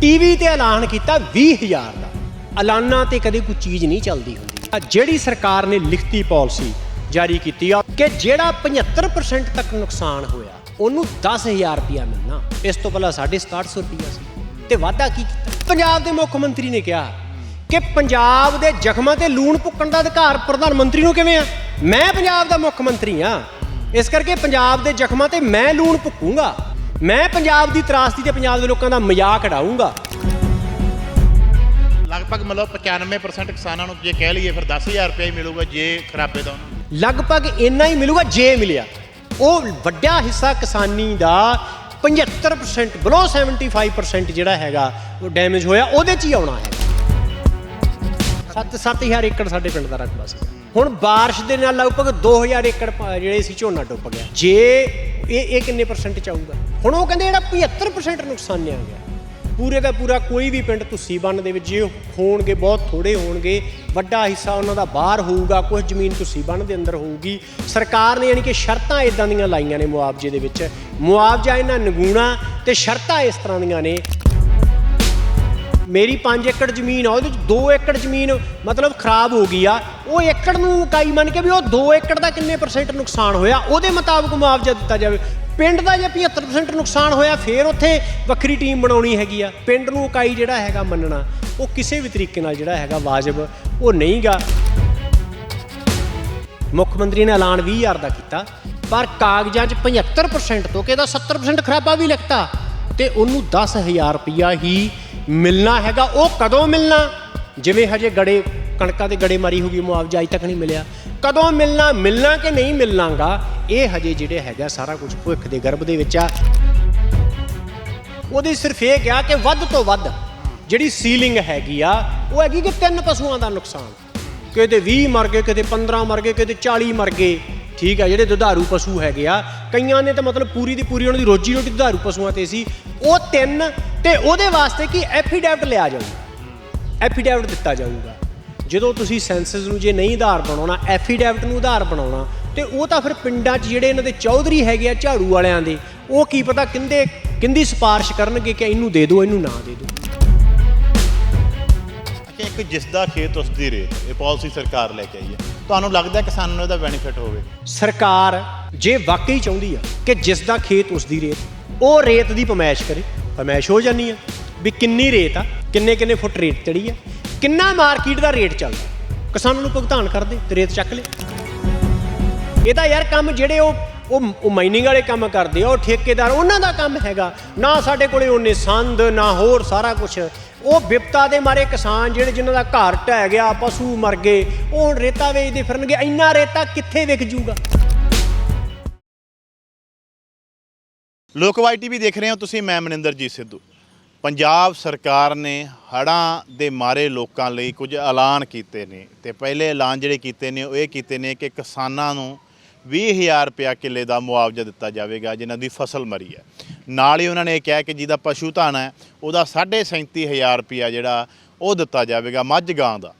TV ਤੇ ਐਲਾਨ ਕੀਤਾ 20000 ਦਾ। ਐਲਾਨਾਂ ਤੇ ਕਦੇ ਕੋਈ ਚੀਜ਼ ਨਹੀਂ ਚੱਲਦੀ ਹੁੰਦੀ। ਆ ਜਿਹੜੀ ਸਰਕਾਰ ਨੇ ਲਿਖਤੀ ਪਾਲਿਸੀ ਜਾਰੀ ਕੀਤੀ ਆ ਕਿ ਜਿਹੜਾ 75% ਤੱਕ ਨੁਕਸਾਨ ਹੋਇਆ, ਉਹਨੂੰ 10000 ਰੁਪਇਆ ਮਿਲਣਾ। ਇਸ ਤੋਂ ਪਹਿਲਾਂ 6700 ਰੁਪਇਆ ਸੀ। ਤੇ ਵਾਅਦਾ ਕੀ ਕੀਤਾ? ਪੰਜਾਬ ਦੇ ਮੁੱਖ ਮੰਤਰੀ ਨੇ ਕਿਹਾ ਕਿ ਪੰਜਾਬ ਦੇ ਜ਼ਖਮਾਂ ਤੇ ਲੂਣ ਭੁੱਕਣ ਦਾ ਅਧਿਕਾਰ ਪ੍ਰਧਾਨ ਮੰਤਰੀ ਨੂੰ ਕਿਵੇਂ ਆ? ਮੈਂ ਪੰਜਾਬ ਦਾ ਮੁੱਖ ਮੰਤਰੀ ਆ। ਇਸ ਕਰਕੇ ਪੰਜਾਬ ਦੇ ਜ਼ਖਮਾਂ ਤੇ ਮੈਂ ਲੂਣ ਭੁੱਕੂੰਗਾ। ਮੈਂ ਪੰਜਾਬ ਦੀ ਤਰਾਸਦੀ ਤੇ ਪੰਜਾਬ ਦੇ ਲੋਕਾਂ ਦਾ ਮਜ਼ਾਕ ਉਡਾਊਂਗਾ। ਲਗਭਗ ਮਤਲਬ 95% ਕਿਸਾਨਾਂ ਨੂੰ ਜੇ ਕਹਿ ਲਈਏ ਫਿਰ 10000 ਰੁਪਏ ਹੀ ਮਿਲੂਗਾ ਜੇ ਖਰਾਬੇ ਦਾ ਉਹਨਾਂ ਨੂੰ। ਲਗਭਗ ਇੰਨਾ ਹੀ ਮਿਲੂਗਾ ਜੇ ਮਿਲਿਆ। ਉਹ ਵੱਡਾ ਹਿੱਸਾ ਕਿਸਾਨੀ ਦਾ 75% ਬਲੋ 75% ਜਿਹੜਾ ਹੈਗਾ ਉਹ ਡੈਮੇਜ ਹੋਇਆ ਉਹਦੇ 'ਚ ਹੀ ਆਉਣਾ ਹੈ। 7 7000 ਏਕੜ ਸਾਡੇ ਪਿੰਡ ਦਾ ਰਕਬਾ ਸੀ। ਹੁਣ ਬਾਰਿਸ਼ ਦੇ ਨਾਲ ਲਗਭਗ 2000 ਏਕੜ ਜਿਹੜੇ ਸੀ ਝੋਨਾ ਡੁੱਬ ਗਿਆ। ਜੇ ਇਹ ਇਹ ਕਿੰਨੇ ਪਰਸੈਂਟ ਚ ਆਊਗਾ? ਹੁਣ ਉਹ ਕਹਿੰਦੇ ਜਿਹੜਾ 75% ਨੁਕਸਾਨਿਆ ਗਿਆ। ਪੂਰੇ ਦਾ ਪੂਰਾ ਕੋਈ ਵੀ ਪਿੰਡ ਤੁਸੀਂ ਬੰਨ ਦੇ ਵਿੱਚ, ਜੇ ਹੋਣਗੇ, ਬਹੁਤ ਥੋੜੇ ਹੋਣਗੇ, ਵੱਡਾ ਹਿੱਸਾ ਉਹਨਾਂ ਦਾ ਬਾਹਰ ਹੋਊਗਾ, ਕੁਝ ਜ਼ਮੀਨ ਤੁਸੀਂ ਬੰਨ ਦੇ ਅੰਦਰ ਹੋਊਗੀ। ਸਰਕਾਰ ਨੇ ਯਾਨੀ ਕਿ ਸ਼ਰਤਾਂ ਇਦਾਂ ਦੀਆਂ ਲਾਈਆਂ ਨੇ ਮੁਆਵਜ਼ੇ ਦੇ ਵਿੱਚ। ਮੁਆਵਜ਼ਾ ਇਹਨਾਂ ਨਗੂਣਾ ਤੇ ਸ਼ਰਤਾਂ ਇਸ ਤਰ੍ਹਾਂ ਦੀਆਂ ਨੇ ਮੇਰੀ 5 ਏਕੜ ਜ਼ਮੀਨ ਆ, ਉਹਦੇ ਵਿੱਚ 2 ਏਕੜ ਜ਼ਮੀਨ ਮਤਲਬ ਖਰਾਬ ਹੋ ਗਈ ਆ। ਉਹ ਏਕੜ ਨੂੰ ਇਕਾਈ ਮੰਨ ਕੇ ਵੀ ਉਹ 2 ਏਕੜ ਦਾ ਕਿੰਨੇ ਪਰਸੈਂਟ ਨੁਕਸਾਨ ਹੋਇਆ? ਉਹਦੇ ਮੁਤਾਬਕ ਮੁਆਵਜ਼ਾ ਦਿੱਤਾ ਜਾਵੇ। ਪਿੰਡ ਦਾ ਜੇ 75% ਨੁਕਸਾਨ ਹੋਇਆ, ਫੇਰ ਉੱਥੇ ਵੱਖਰੀ ਟੀਮ ਬਣਾਉਣੀ ਹੈਗੀ ਆ। ਪਿੰਡ ਨੂੰ ਇਕਾਈ ਜਿਹੜਾ ਹੈਗਾ ਮੰਨਣਾ, ਉਹ ਕਿਸੇ ਵੀ ਤਰੀਕੇ ਨਾਲ ਜਿਹੜਾ ਹੈਗਾ ਵਾਜਬ, ਉਹ ਨਹੀਂਗਾ ਮੁੱਖ ਮੰਤਰੀ ਨੇ ਐਲਾਨ 20000 ਦਾ ਕੀਤਾ, ਪਰ ਕਾਗਜ਼ਾਂ 'ਚ 75% ਤੋਂ ਕਿਹਦਾ 70% ਖਰਾਬਾ ਵੀ ਲਿਖਤਾ, ਤੇ ਉਹਨੂੰ 10000 ਰੁਪਇਆ ਹੀ ਮਿਲਣਾ ਹੈਗਾ, ਉਹ ਕਦੋਂ ਮਿਲਣਾ? ਜਿਵੇਂ ਹਜੇ ਗੜੇ, ਕਣਕਾਂ ਦੇ ਗੜੇ ਮਾਰੀ ਹੋਗੀ ਮੁਆਵਜ਼ਾ ਅਜੇ ਤੱਕ ਨਹੀਂ ਮਿਲਿਆ। ਕਦੋਂ ਮਿਲਣਾ ਮਿਲਣਾ ਕਿ ਨਹੀਂ ਮਿਲਣਾਗਾ ਇਹ ਹਜੇ ਜਿਹੜੇ ਹੈਗਾ ਸਾਰਾ ਕੁਝ ਭੁੱਖ ਦੇ ਗਰਭ ਦੇ ਵਿੱਚ ਆ। ਉਹਦੇ ਸਿਰਫ ਇਹ ਕਿਹਾ ਕਿ ਵੱਧ ਤੋਂ ਵੱਧ ਜਿਹੜੀ ਸੀਲਿੰਗ ਹੈਗੀ ਆ, ਉਹ ਹੈਗੀ ਕਿ ਤਿੰਨ ਪਸ਼ੂਆਂ ਦਾ ਨੁਕਸਾਨ। ਕਿਤੇ 20 ਮਰ ਗਏ, ਕਿਤੇ 15 ਮਰ ਗਏ, ਕਿਤੇ 40 ਮਰ ਗਏ। ਠੀਕ ਆ, ਜਿਹੜੇ ਦੁਧਾਰੂ ਪਸ਼ੂ ਹੈਗੇ ਆ, ਕਈਆਂ ਨੇ ਤਾਂ ਮਤਲਬ ਪੂਰੀ ਦੀ ਪੂਰੀ ਉਹਨਾਂ ਦੀ ਰੋਜੀ ਰੋਟੀ ਦੁਧਾਰੂ ਪਸ਼ੂਆਂ ਤੇ ਸੀ। ਉਹ ਤਿੰਨ ਤੇ ਉਹਦੇ ਵਾਸਤੇ ਕੀ ਐਫੀਡੈਵਿਟ ਲਿਆ ਜਾਊਗਾ। ਐਫੀਡੈਵਿਟ ਦਿੱਤਾ ਜਾਊਗਾ। ਜਦੋਂ ਤੁਸੀਂ ਸੈਂਸਸ ਨੂੰ ਜੇ ਨਹੀਂ ਆਧਾਰ ਬਣਾਉਣਾ, ਐਫੀਡੈਵਿਟ ਨੂੰ ਆਧਾਰ ਬਣਾਉਣਾ, ਤੇ ਉਹ ਤਾਂ ਫਿਰ ਪਿੰਡਾਂ 'ਚ ਜਿਹੜੇ ਇਹਨਾਂ ਦੇ ਚੌਧਰੀ ਹੈਗੇ ਆ ਝਾੜੂ ਵਾਲਿਆਂ ਦੇ, ਉਹ ਕੀ ਪਤਾ ਕਿੰਦੇ, ਕਿੰਦੀ ਸਿਫਾਰਿਸ਼ ਕਰਨਗੇ ਕਿ ਇਹਨੂੰ ਦੇ ਦਿਓ, ਇਹਨੂੰ ਨਾ ਦੇ ਦਿਓ। ਅੱਛਾ, ਇੱਕ ਜਿਸ ਦਾ ਖੇਤ ਉਸ ਦੀ ਰੇਤ, ਇਹ ਪਾਲਿਸੀ ਸਰਕਾਰ ਲੈ ਕੇ ਆਈ ਹੈ। ਤੁਹਾਨੂੰ ਲੱਗਦਾ ਕਿਸਾਨਾਂ ਨੂੰ ਇਹਦਾ ਬੈਨੀਫਿਟ ਹੋਵੇ? ਸਰਕਾਰ ਜੇ ਵਾਕਈ ਚਾਹੁੰਦੀ ਆ ਕਿ ਜਿਸ ਦਾ ਖੇਤ ਉਸ ਦੀ ਰੇਤ, ਉਹ ਰੇਤ ਦੀ ਪਮਾਇਸ਼ ਕਰੇ, ਪਮੈਸ਼ ਹੋ ਜਾਨੀ ਆ। ਵੀ ਕਿੰਨੀ ਰੇਤ ਆ, ਕਿੰਨੇ ਕਿੰਨੇ ਫੁੱਟ ਰੇਤ ਚੜੀ ਆ, ਕਿੰਨਾ ਮਾਰਕੀਟ ਦਾ ਰੇਟ ਚੱਲਦਾ ਕਿਸਾਨਾਂ ਨੂੰ ਭੁਗਤਾਨ ਕਰਦੇ ਤੇ ਰੇਤ ਚੱਕ ਲਏ ਇਹ ਤਾਂ ਯਾਰ ਕੰਮ ਜਿਹੜੇ ਉਹ ਉਹ ਉਹ ਮਾਈਨਿੰਗ ਵਾਲੇ ਕੰਮ ਕਰਦੇ ਆ, ਉਹ ਠੇਕੇਦਾਰ, ਉਹਨਾਂ ਦਾ ਕੰਮ ਹੈਗਾ। ਨਾ ਸਾਡੇ ਕੋਲੇ ਉਹਨੇ ਸੰਦ, ਨਾ ਹੋਰ ਸਾਰਾ ਕੁਝ ਉਹ ਵਿਪਤਾ ਦੇ ਮਾਰੇ ਕਿਸਾਨ ਜਿਹੜੇ ਜਿਨ੍ਹਾਂ ਦਾ ਘਰ ਢਹਿ ਗਿਆ, ਪਸ਼ੂ ਮਰ ਗਏ, ਉਹ ਹੁਣ ਰੇਤਾ ਵੇਚਦੇ ਫਿਰਨਗੇ, ਇੰਨਾ ਰੇਤਾ ਕਿੱਥੇ ਵਿਕ ਜੂਗਾ? ਲੋਕਵਾਈ ਟੀਵੀ ਦੇਖ ਰਹੇ ਹੋ ਤੁਸੀਂ, ਮੈਂ ਮਨਿੰਦਰਜੀਤ ਸਿੱਧੂ। ਪੰਜਾਬ ਸਰਕਾਰ ਨੇ ਹੜ੍ਹਾਂ ਦੇ ਮਾਰੇ ਲੋਕਾਂ ਲਈ ਕੁਝ ਐਲਾਨ ਕੀਤੇ ਨੇ ਤੇ ਪਹਿਲੇ ਐਲਾਨ ਜਿਹੜੇ ਕੀਤੇ ਨੇ, ਉਹ ਇਹ ਕੀਤੇ ਨੇ ਕਿ ਕਿਸਾਨਾਂ ਨੂੰ 20000 ਰੁਪਇਆ ਕਿੱਲੇ ਦਾ ਮੁਆਵਜ਼ਾ ਦਿੱਤਾ ਜਾਵੇਗਾ, ਜਿਨ੍ਹਾਂ ਦੀ ਫਸਲ ਮਰੀ ਹੈ। ਨਾਲ ਹੀ ਉਹਨਾਂ ਨੇ ਇਹ ਕਿਹਾ ਕਿ ਜਿਹਦਾ ਪਸ਼ੂ ਧਨ ਹੈ, ਉਹਦਾ 37500 ਰੁਪਇਆ ਜਿਹੜਾ ਉਹ ਦਿੱਤਾ ਜਾਵੇਗਾ ਮੱਝ ਗਾਂ ਦਾ।